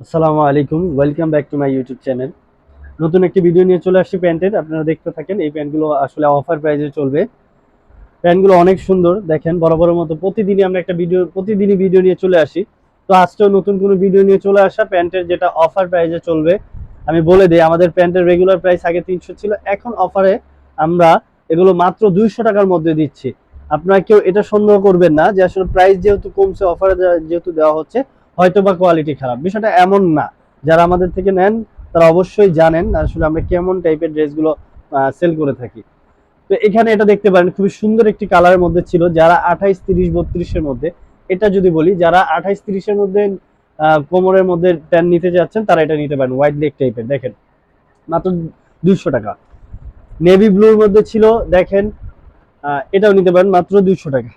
আসসালামু আলাইকুম welcome back to my YouTube channel নতুন একটি ভিডিও নিয়ে চলে আসছি প্যান্টের। আপনারা দেখতে থাকেন, এই প্যান্টগুলো আসলে অফার প্রাইসে চলবে। প্যান্টগুলো অনেক সুন্দর, দেখেন বড় বড় মতো প্রতিদিনই আমরা একটা ভিডিও প্রতিদিনই ভিডিও নিয়ে চলে আসি। তো আজকেও নতুন কোনো ভিডিও নিয়ে চলে আসা প্যান্টের যেটা অফার প্রাইসে চলবে, আমি বলে দিই, আমাদের প্যান্টের রেগুলার প্রাইস আগে তিনশো ছিল, এখন অফারে আমরা এগুলো মাত্র দুইশো টাকার মধ্যে দিচ্ছি। আপনারা কেউ এটা সন্দেহ করবেন না যে আসলে প্রাইস যেহেতু কমছে অফারে যেহেতু দেওয়া হচ্ছে হয়তো বা কোয়ালিটি খারাপ। বিষয়টা এমন না। যারা আমাদের থেকে নেন, তারা অবশ্যই জানেন আসলে আমরা কেমন টাইপের ড্রেসগুলো সেল করে থাকি। তো এখানে এটা দেখতে পারেন, খুবই সুন্দর একটি কালারের মধ্যে ছিল, যারা আঠাইশ, তিরিশ, বত্রিশের মধ্যে। এটা যদি বলি, যারা আঠাইশ, তিরিশের মধ্যে কোমরের মধ্যে প্যান্ট নিতে যাচ্ছেন, তারা এটা নিতে পারেন হোয়াইট লেগ টাইপের দেখেন। মাত্র দুইশো টাকা। নেভি ব্লুর মধ্যে ছিল, দেখেন এটাও নিতে পারেন, মাত্র দুইশো টাকা।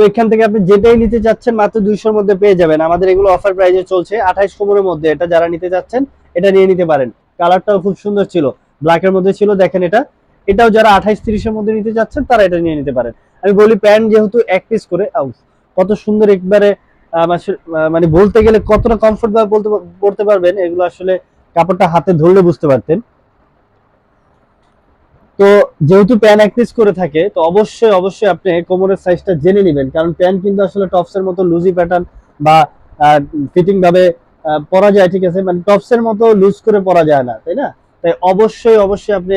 তো এখান থেকে আপনি যেটাই নিতে চাচ্ছেন মাত্র দুইশোর মধ্যে পেয়ে যাবেন। আমাদের এগুলো অফার প্রাইজে চলছে আঠাইশ কোমরের মধ্যে। এটা যারা নিতে চাচ্ছেন এটা নিয়ে নিতে পারেন। কালারটাও খুব সুন্দর ছিল। ব্ল্যাকের মধ্যে ছিল দেখেন এটা। এটাও যারা আঠাইশ তিরিশের মধ্যে নিতে চাচ্ছেন তারা এটা নিয়ে নিতে পারেন। আমি বলি প্যান্ট যেহেতু এক পিস করে আউ, কত সুন্দর একবারে আহ, মানে বলতে গেলে কতটা কমফোর্ট ভাবে বলতে পড়তে পারবেন এগুলো আসলে কাপড়টা হাতে ধরলে বুঝতে পারতেন। যেহেতু প্যান পিস করে থাকে, তো অবশ্যই অবশ্যই আপনি কোমরের সাইজটা জেনে নেবেন। কারণ প্যান কিন্তু আসলে টপসের মতো লুজি প্যাটার্ন বা ফিটিং ভাবে পরা যায়, ঠিক আছে? মানে টপসের মতো লুজ করে পরা যায় না, তাই না? তাই অবশ্যই অবশ্যই আপনি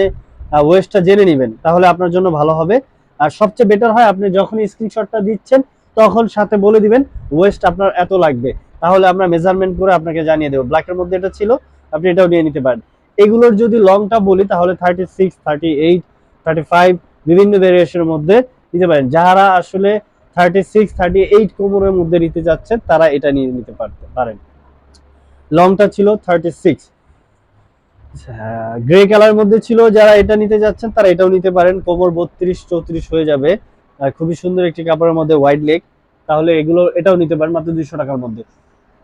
ওয়েস্টটা জেনে নেবেন। তাহলে আপনার জন্য ভালো হবে। আর সবচেয়ে বেটার হয়, আপনি যখন স্ক্রিনশটটা দিচ্ছেন, তখন সাথে বলে দিবেন ওয়েস্ট আপনার এত লাগবে। তাহলে আমরা মেজারমেন্ট করে আপনাকে জানিয়ে দেবো। ব্ল্যাকের মধ্যে এটা ছিল, আপনি এটাও নিয়ে নিতে পারেন। এগুলোর যদি লংটা বলি, তাহলে thirty six thirty eight thirty five বিভিন্ন ভেরিয়েশনের মধ্যে নিতে পারেন। যারা আসলে থার্টি সিক্স থার্টি এইট কোমরের মধ্যে নিতে যাচ্ছেন তারা এটা নিয়ে নিতে পারতে পারেন। লংটা ছিল থার্টি সিক্স গ্রে কালার মধ্যে ছিল যারা এটা নিতে যাচ্ছেন তারা এটাও নিতে পারেন। কোমর বত্রিশ, চৌত্রিশ হয়ে যাবে। খুবই সুন্দর একটি কাপড়ের মধ্যে হোয়াইট লেগ তাহলে এগুলো, এটাও নিতে পারেন মাত্র দুইশো টাকার মধ্যে।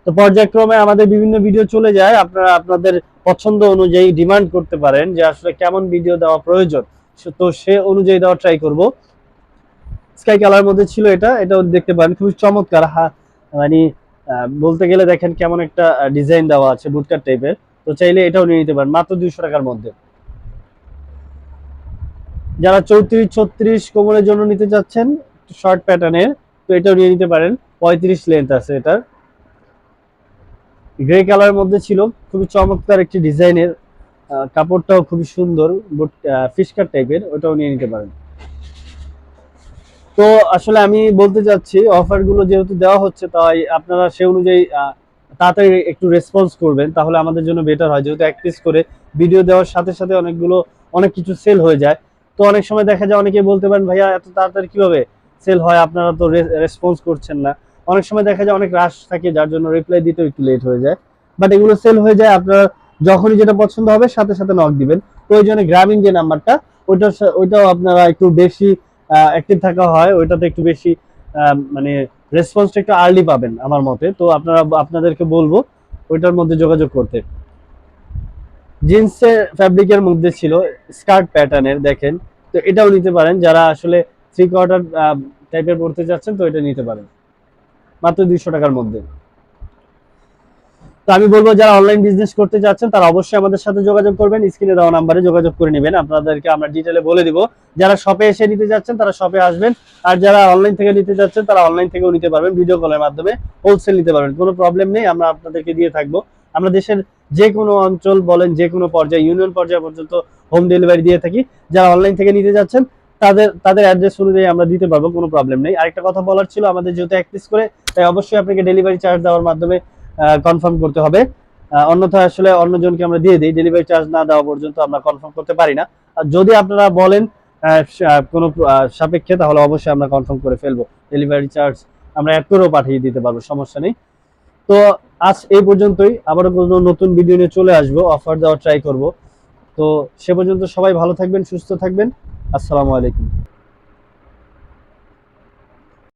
তো পর্যায়ক্রমে আমাদের বিভিন্ন ভিডিও চলে যায়। আপনারা, আপনাদের পছন্দ অনুযায়ী ডিমান্ড করতে পারেন যে আসলে কেমন ভিডিও দেওয়া প্রয়োজন। তো সে অনুযায়ী দেওয়া ট্রাই করব। স্কাই কালার মধ্যে ছিল এটা, এটাও দেখতে পারেন, খুবই চমৎকার। মানে বলতে গেলে দেখেন কেমন একটা ডিজাইন দেওয়া আছে বুটকাট টাইপের তো চাইলে এটাও নিয়ে নিতে পারেন, মাত্র দুইশো টাকার মধ্যে। যারা চৌত্রিশ, ছত্রিশ কোমরের জন্য নিতে চাচ্ছেন শর্ট প্যাটার্নের তো এটাও নিয়ে নিতে পারেন। পঁয়ত্রিশ লেন্থ আছে এটার। গ্রে কালার মধ্যে ছিল, খুবই চমৎকার একটি ডিজাইনের কাপড়টাও খুবই সুন্দর ফিশকার টাইপের ওটাও নিয়ে নিতে পারেন। তো আসলে আমি বলতে চাচ্ছি অফারগুলো যেহেতু দেওয়া হচ্ছে, তাই আপনারা সে অনুযায়ী তাড়াতাড়ি একটু রেসপন্স করবেন, তাহলে আমাদের জন্য বেটার হয়। যেহেতু এক পিস করে ভিডিও দেওয়ার সাথে সাথে অনেকগুলো, অনেক কিছু সেল হয়ে যায়। তো অনেক সময় দেখা যায় অনেকে বলতে পারেন, ভাইয়া, এত তাড়াতাড়ি কীভাবে সেল হয়? আপনারা তো রেসপন্স করছেন না। অনেক সময় দেখা যায় অনেক রাশ থাকে, যার জন্য রিপ্লাই দিতেও একটু লেট হয়ে যায়। বাট এগুলো সেল হয়ে যায়, আপনার যখনই যেটা পছন্দ হবে, সাথে সাথে নক দিবেন। প্রয়োজনে গ্রামীণ যে নাম্বারটা, ওইটা ওইটাও আপনারা একটু বেশি অ্যাক্টিভ থাকা হয়, ওইটাতে একটু বেশি মানে রেসপন্সটা একটু আর্লি পাবেন আমার মতে। তো আপনারা আপনাদেরকে বলব, ওইটার মধ্যে যোগাযোগ করতে। জিন্সের ফ্যাব্রিকের মধ্যে ছিল স্কার্ট প্যাটার্নের দেখেন। তো এটাও নিতে পারেন, যারা আসলে থ্রি কোয়ার্টার টাইপের পড়তে চাচ্ছেন, তো এটা নিতে পারেন। মাত্র দুইশো টাকার মধ্যে। তো আমি বলব, যারা অনলাইন বিজনেস করতে যাচ্ছেন, তারা অবশ্যই আমাদের সাথে যোগাযোগ করবেন। স্ক্রিনে দেওয়া নাম্বারে যোগাযোগ করে নেবেন। আপনাদেরকে আমরা ডিটেলে বলে দিব। যারা শপে এসে নিতে যাচ্ছেন, তারা শপে আসবেন। আর যারা অনলাইন থেকে নিতে যাচ্ছেন, তারা অনলাইন থেকেও নিতে পারবেন। ভিডিও কলের মাধ্যমে হোলসেল নিতে পারবেন। কোনো প্রবলেম নেই, আমরা আপনাদেরকে দিয়ে থাকব। আমরা দেশের যে কোনো অঞ্চল বলেন, যে কোনো পর্যায়ে ইউনিয়ন পর্যায়ে পর্যন্ত হোম ডেলিভারি দিয়ে থাকি। যারা অনলাইন থেকে নিতে যাচ্ছেন, তাদের তাদের অ্যাড্রেস অনুযায়ী আমরা দিতে পারব, কোনো প্রবলেম নেই। আরেকটা কথা বলার ছিল, আমাদের যেহেতু এক করে, তাই অবশ্যই আপনাকে ডেলিভারি চার্জ দেওয়ার মাধ্যমে কনফার্ম করতে হবে। আহ, অন্যথায় আসলে অন্যজনকে আমরা দিয়ে দিই ডেলিভারি চার্জ না দেওয়া পর্যন্ত আমরা কনফার্ম করতে পারি না। আর যদি আপনারা বলেন কোনো সাপেক্ষে তাহলে অবশ্যই আমরা কনফার্ম করে ফেলব। ডেলিভারি চার্জ আমরা অ্যাড করেও পাঠিয়ে দিতে পারব সমস্যা নেই। তো আজ এই পর্যন্তই। আবারও কোনো নতুন ভিডিও নিয়ে চলে আসব অফার দেওয়ার ট্রাই করব। তো সে পর্যন্ত সবাই ভালো থাকবেন সুস্থ থাকবেন। আসসালামু আলাইকুম।